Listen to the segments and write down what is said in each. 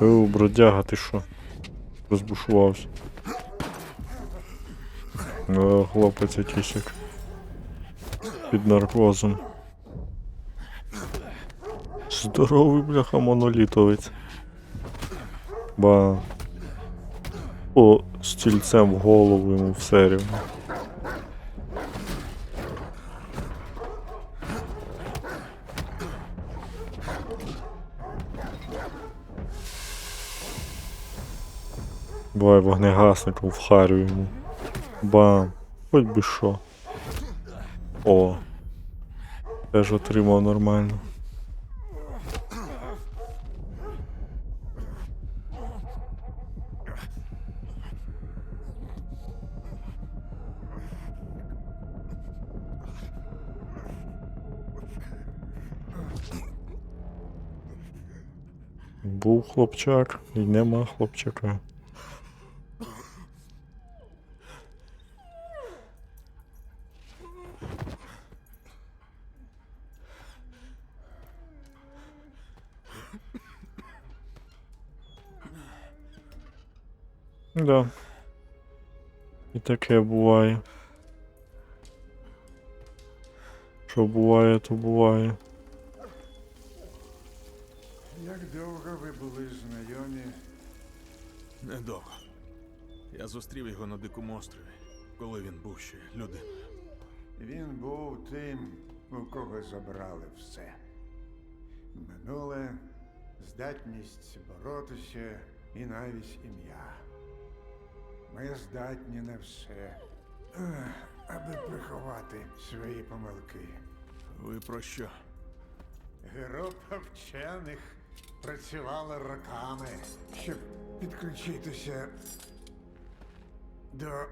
О, бродяга, ти що? Розбушувався. О, хлопець якийсь як. Під наркозом. Здоровий бляха монолітовець. Ба. О, стільцем в голову йому все рівно. Бувай вогнегасником вхарю йому. Бам. Хоч би що. О. Теж отримав нормально. Був хлопчак і нема хлопчака. Да. І таке буває. Що буває, то буває. Як довго ви були знайомі? Недовго. Я зустрів його на дикому острові, коли він був ще людиною. Він був тим, у кого забрали все. Минуле, здатність боротися і навіть ім'я. Ми здатні на все, аби приховати свої помилки. Ви про що? Група вчених працювала роками, щоб підключитися до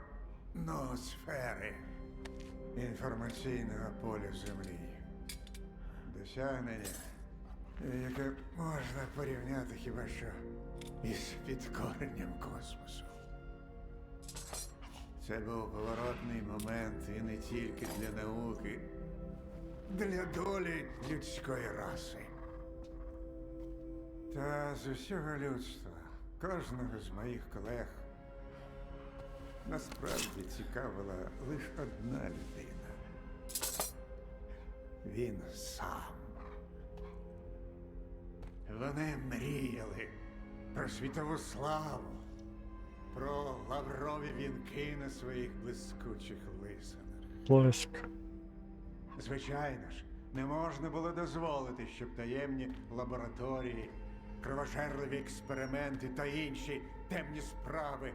ноосфери інформаційного поля Землі. Досягнення, яке можна порівняти хіба що із підкоренням космосу. Це був поворотний момент і не тільки для науки, для долі людської раси. Та з усього людства, кожного з моїх колег, насправді цікавила лише одна людина. Він сам. Вони мріяли про світову славу, про лаврові вінки на своїх блискучих лисинах. Звичайно ж, не можна було дозволити, щоб таємні лабораторії, кровожерливі експерименти та інші темні справи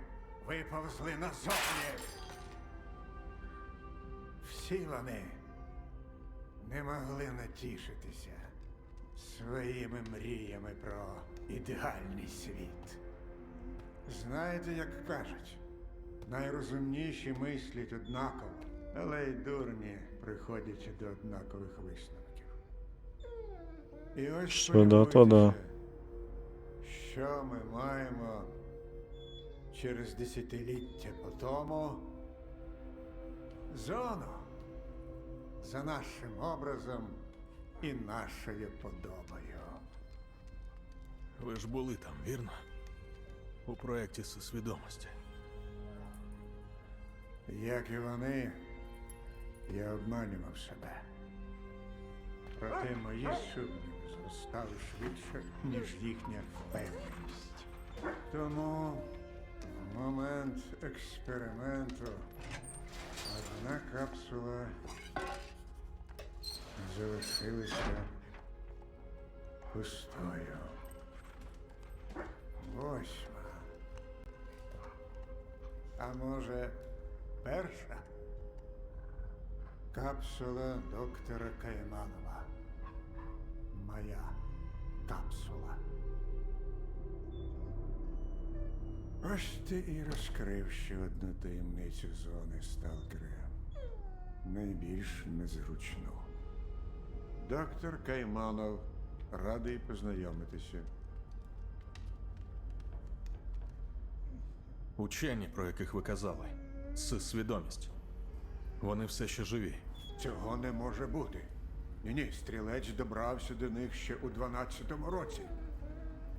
виповзли назовні. Всі вони не могли натішитися своїми мріями про ідеальний світ. Знаєте, як кажуть, найрозумніші мислять однаково, але й дурні приходять до однакових висновків. І ось Що да, то да. Що ми маємо через десятиліття по тому? Зону за нашим образом і нашою подобою. Ви ж були там, вірно? У проєкті свідомості. Як і вони, я обманював себе. Проте мої сумніви зростали швидше, ніж їхня впевненість. Тому в момент експерименту одна капсула залишилася пустою. Восьма. А може, перша? Капсула доктора Кайманова. Моя капсула. Ось ти і розкрив ще одну таємницю зони сталкера. Найбільш незручну. Доктор Кайманов радий познайомитися. Учені, про яких ви казали, з свідомістю. Вони все ще живі. Цього не може бути. Ні, ні, стрілець добрався до них ще у 12-му році.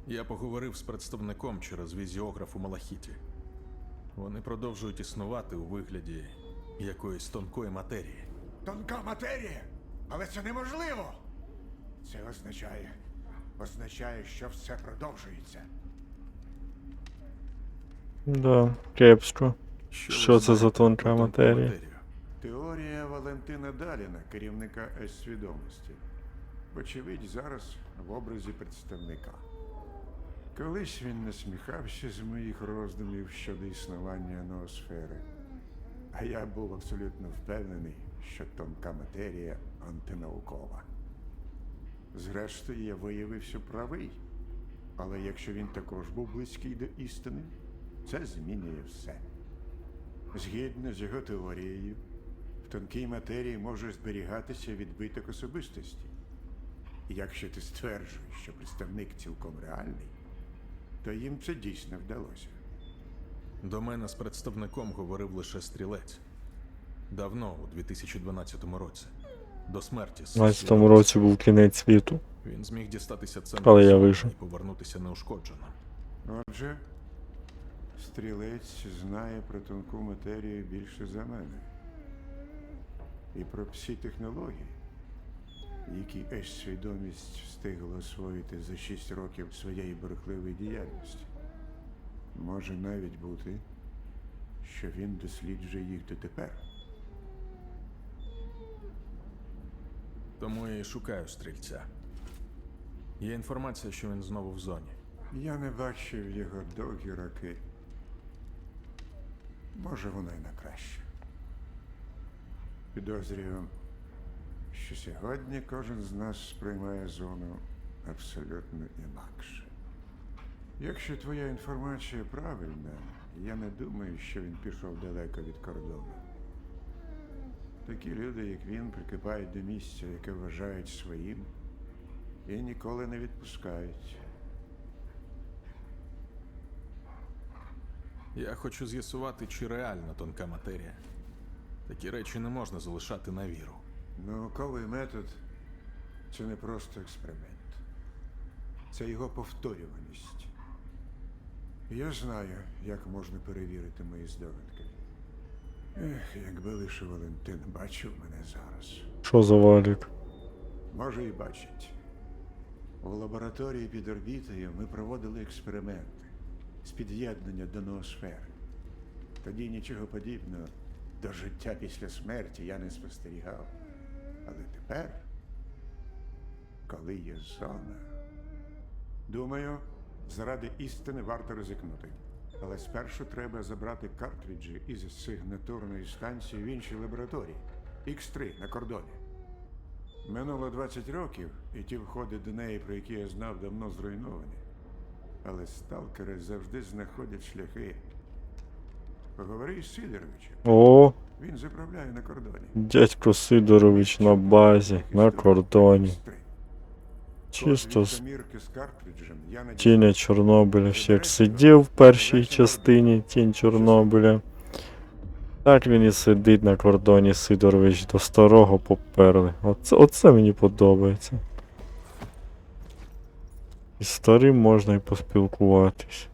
Я поговорив з представником через візіограф у Малахіті. Вони продовжують існувати у вигляді якоїсь тонкої матерії. Тонка матерія. Але це неможливо. Це означає. Означає, що все продовжується. Да, кепсько. ви Що це за тонка матерія? Теорія Валентина Даліна, керівника С-свідомості. Вочевидь, зараз в образі представника. Колись він насміхався з моїх роздумів щодо існування ноосфери. А я був абсолютно впевнений, що тонка матерія антинаукова. Зрештою, я виявився правий. Але якщо він також був близький до істини, це змінює все. Згідно з його теорією, в тонкій матерії може зберігатися відбиток особистості. І якщо ти стверджуєш, що представник цілком реальний, то їм це дійсно вдалося. До мене з представником говорив лише стрілець. Давно, у 2012 році. До смерті. У з 12 свідомості. році був кінець світу. Він зміг дістатися центру Але я Сона і повернутися неушкодженим. Отже, стрілець знає про тонку матерію більше за мене. І про всі технології, які Ес-свідомість встигла освоїти за шість років своєї брехливої діяльності. Може навіть бути, що він досліджує їх дотепер. Тому я і шукаю стрільця. Є інформація, що він знову в зоні. Я не бачив його довгі роки. Може, воно й на краще. Підозрюю, що сьогодні кожен з нас сприймає зону абсолютно інакше. Якщо твоя інформація правильна, я не думаю, що він пішов далеко від кордону. Такі люди, як він, прикипають до місця, яке вважають своїм, і ніколи не відпускають. Я хочу з'ясувати, чи реальна тонка матерія. Такі речі не можна залишати на віру. Науковий метод це не просто експеримент. Це його повторюваність. Я знаю, як можна перевірити мої здогадки. Ех, якби лише Валентин бачив мене зараз. Що за валік? Може і бачить. У лабораторії під орбітою ми проводили експерименти з під'єднання до ноосфери. Тоді нічого подібного до життя після смерті я не спостерігав. Але тепер, коли є зона, думаю, заради істини варто ризикнути. Але спершу треба забрати картриджі із сигнатурної станції в іншій лабораторії X3 на кордоні. Минуло 20 років, і ті входи до неї, про які я знав, давно зруйновані. Але сталкери завжди знаходять шляхи. Поговори з Сидоровичем. О, Він заправляє на кордоні. дядько Сидорович на базі, на кордоні. Чисто з замірки з картриджем я не тіня Чорнобиля. Ще як сидів в першій частині Тінь Чорнобиля. Так він і сидить на кордоні Сидорович до старого поперли. Оце, оце мені подобається. І старим можна і поспілкуватись.